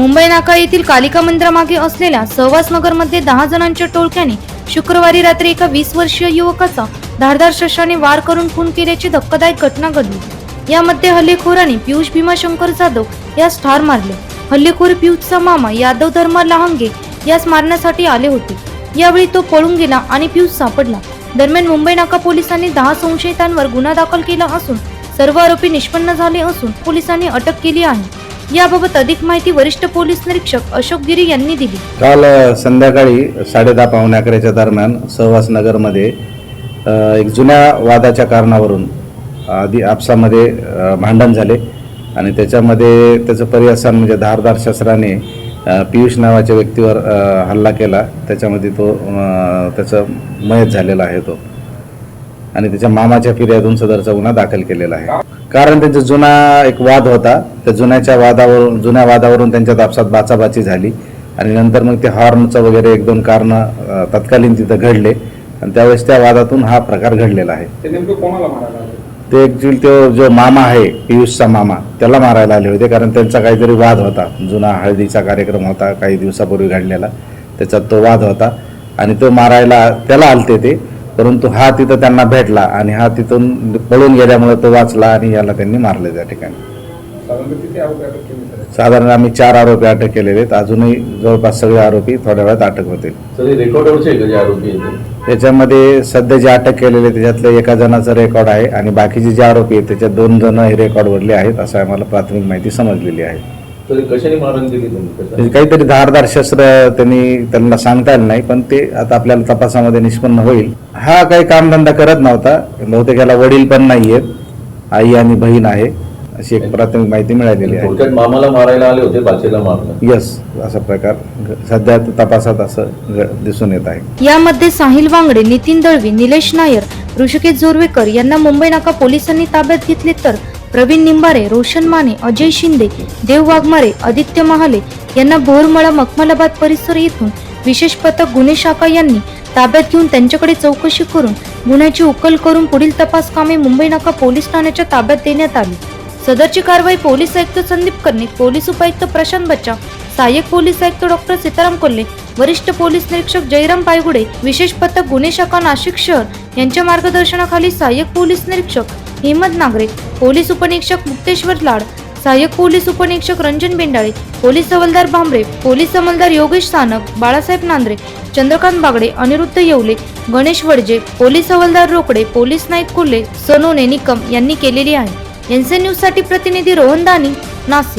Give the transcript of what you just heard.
मुंबई नाका येथील कालिका मंदिरामागे असलेल्या सहवासनगरमध्ये दहा जणांच्या टोळक्याने शुक्रवारी रात्री एका वीस वर्षीय युवकाचा धारदार शस्त्राने वार करून खून केल्याची धक्कादायक घटना घडली. यामध्ये हल्लेखोराने पियुष भीमाशंकर जाधव यास ठार मारले. हल्लेखोर पियुषचा मामा यादव धर्म लहांगे यास मारण्यासाठी आले होते. यावेळी तो पळून गेला आणि पियुष सापडला. दरम्यान मुंबई नाका पोलिसांनी दहा संशयितांवर गुन्हा दाखल केला असून सर्व आरोपी निष्पन्न झाले असून पोलिसांनी अटक केली आहे. याबाबत अधिक माहिती वरिष्ठ पोलीस निरीक्षक अशोक गिरी यांनी दिली. काल संध्याकाळी साडेदहा पावणे अकराच्या दरम्यान सहवास नगरमध्ये एक जुन्या वादाच्या कारणावरून आधी आपसामध्ये भांडण झाले. आणि त्याच्यामध्ये त्याचं पर्यासन म्हणजे धारदार शस्त्राने पियुष नावाच्या व्यक्तीवर हल्ला केला. त्याच्यामध्ये तो त्याचं मयत झालेला आहे तो. आणि त्याच्या मामाच्या फिर्यादून सदरचा गुन्हा दाखल केलेला आहे. कारण त्यांचा जुना एक वाद होता. त्या जुन्याच्या वादावरून जुन्या वादावरून त्यांच्यात आपसात बाचाबाची झाली. आणि नंतर मग ते हॉर्नचं वगैरे एक दोन कारणं तत्कालीन तिथं घडले. आणि त्यावेळेस त्या वादातून हा प्रकार घडलेला आहे. ते आले? ते जो मामा आहे पियुषचा मामा त्याला मारायला आले होते. कारण त्यांचा काहीतरी वाद होता. जुना हळदीचा कार्यक्रम होता काही दिवसापूर्वी घडलेला. त्याच्यात तो वाद होता. आणि तो मारायला त्याला आलते ते. परंतु हा तिथं त्यांना भेटला आणि हा तिथून पळून गेल्यामुळे तो वाचला आणि याला त्यांनी मारले त्या ठिकाणी. साधारण आम्ही चार आरोपी अटक केलेले आहेत. अजूनही जवळपास सगळे आरोपी थोड्या वेळात अटक होतील. त्याच्यामध्ये सध्या जे अटक केलेले त्याच्यातल्या एका जणाचा रेकॉर्ड आहे आणि बाकीचे जे आरोपी आहेत त्याच्यात दोन जण हे रेकॉर्डवरले आहेत असं आम्हाला प्राथमिक माहिती समजलेली आहे. कशाने दिली म्हणजे काहीतरी धारदार शस्त्र त्यांनी त्यांना सांगता आलं नाही पण ते आता आपल्याला तपासामध्ये निष्पन्न होईल. हा काही कामधंदा करत नव्हता. बहुतेक याला वडील पण नाही आहेत आई आणि बहीण आहे अशी एक प्राथमिक माहिती मिळालेली आहे. थोडक्यात मामाला मारायला आले होते बाचेला मारलं. यस असा प्रकार सध्या तपासात असं दिसून येत आहे. यामध्ये साहिल वांगडे नितीन दळवी निलेश नायर ऋषिकेश जोरवेकर यांना मुंबई नाका पोलिसांनी ताब्यात घेतले तर प्रवीण निंबारे रोशन माने अजय शिंदे देव वाघमारे आदित्य महाले यांना भोरमळा मखमलाबाद परिसर येथून विशेष पथक गुन्हे शाखा यांनी ताब्यात घेऊन त्यांच्याकडे चौकशी करून गुन्ह्याची उकल करून पुढील तपास कामे मुंबई नाका पोलीस ठाण्याच्या ताब्यात देण्यात आली. सदरची कारवाई पोलीस आयुक्त संदीप कर्णिक पोलीस उपायुक्त प्रशांत बच्चा सहाय्यक पोलीस आयुक्त डॉक्टर सीताराम कोल्हे वरिष्ठ पोलीस निरीक्षक जयराम पायगुडे विशेष पथक गुन्हे शाखा नाशिक शहर यांच्या मार्गदर्शनाखाली सहाय्यक पोलीस निरीक्षक हेमंत नागरे पोलीस उपनिरीक्षक मुक्तेश्वर लाड सहाय्यक पोलीस उपनिरीक्षक रंजन बेंडाळे पोलीस हवालदार भांबरे पोलीस अंमलदार योगेश सानप बाळासाहेब नांद्रे चंद्रकांत बागडे अनिरुद्ध येवले गणेश वडजे पोलीस हवालदार रोकडे पोलीस नाईक कोल्हे सनोने निकम यांनी केलेली आहे. एनसी न्यूजसाठी प्रतिनिधी रोहन दानी नाशिक.